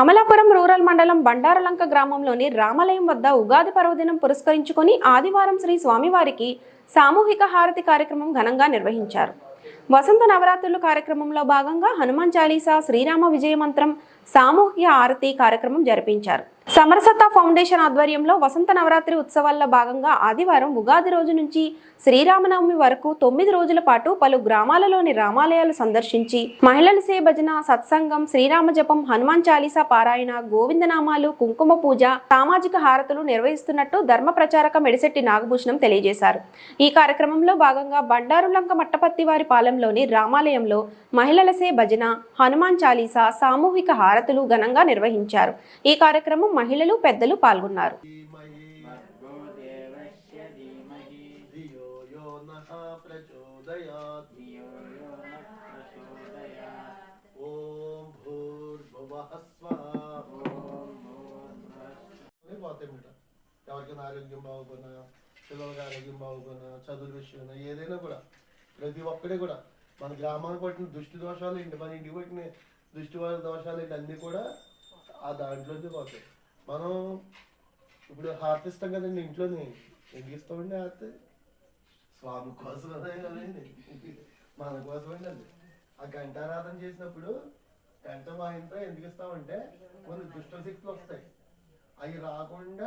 Amalapuram rural మండలం బండారలంక గ్రామంలోని రామాలయం వద్ద ఉగాది పర్వదినం పురస్కరించుకొని ఆదివారం శ్రీ స్వామివారికి సామూహిక హారతి కార్యక్రమం ఘనంగా నిర్వహించారు. వసంత నవరాత్రులు కార్యక్రమంలో భాగంగా హనుమాన్ చాలీసా శ్రీరామ విజయ మంత్రం సామూహిక హారతి కార్యక్రమం జరిపించారు. సమరసత్తా ఫౌండేషన్ ఆధ్వర్యంలో వసంత నవరాత్రి ఉత్సవాల్లో భాగంగా ఆదివారం ఉగాది రోజు నుంచి శ్రీరామనవమి వరకు తొమ్మిది రోజుల పాటు పలు గ్రామాలలోని రామాలయాలు సందర్శించి మహిళల సే భజన సత్సంగం శ్రీరామ జపం హనుమాన్ చాలీసా పారాయణ గోవిందనామాలు కుంకుమ పూజ సామాజిక హారతులు నిర్వహిస్తున్నట్టు ధర్మ ప్రచారక మెడిశెట్టి నాగభూషణం తెలియజేశారు. ఈ కార్యక్రమంలో భాగంగా బండారులంక మట్టపత్తి వారి పాలెంలోని రామాలయంలో మహిళల సే భజన హనుమాన్ చాలీసా సామూహిక హారతులు ఘనంగా నిర్వహించారు. ఈ కార్యక్రమం మహిళలు పెద్దలు పాల్గొన్నారు. ఎవరికైనా ఆరోగ్యం బాగుపోయినా పిల్లలకి ఆరోగ్యం బాగుపోయినా చదువు విషయమైనా ఏదైనా కూడా ప్రతి ఒక్కడే కూడా మన గ్రామానికి పట్టిన దుష్టి దోషాలు ఏంటి మన ఇంటికి పట్టిన దుష్టి దోషాలు ఏంటి అన్నీ కూడా ఆ దాంట్లోనే పోతాయి. మనం ఇప్పుడు హారతి ఇస్తాం కదండి ఇంట్లోని. ఎందుకు ఇస్తామండి హార్త్? స్వామి కోసం కదండి మన కోసమండి అది ఆ గంటారాధన చేసినప్పుడు గంట మా ఇంట్లో ఎందుకు ఇస్తామంటే కొన్ని దుష్ట శక్తులు వస్తాయి. అవి రాకుండా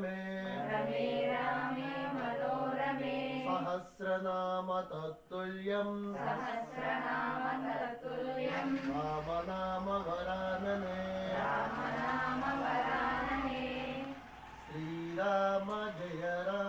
मे रमे रामे मतो रमे सहस्रनाम तत्तुल्यं सहस्रनाम तत्तुल्यं रामनाम वरानने रामनाम वरानने श्रीराम जय राम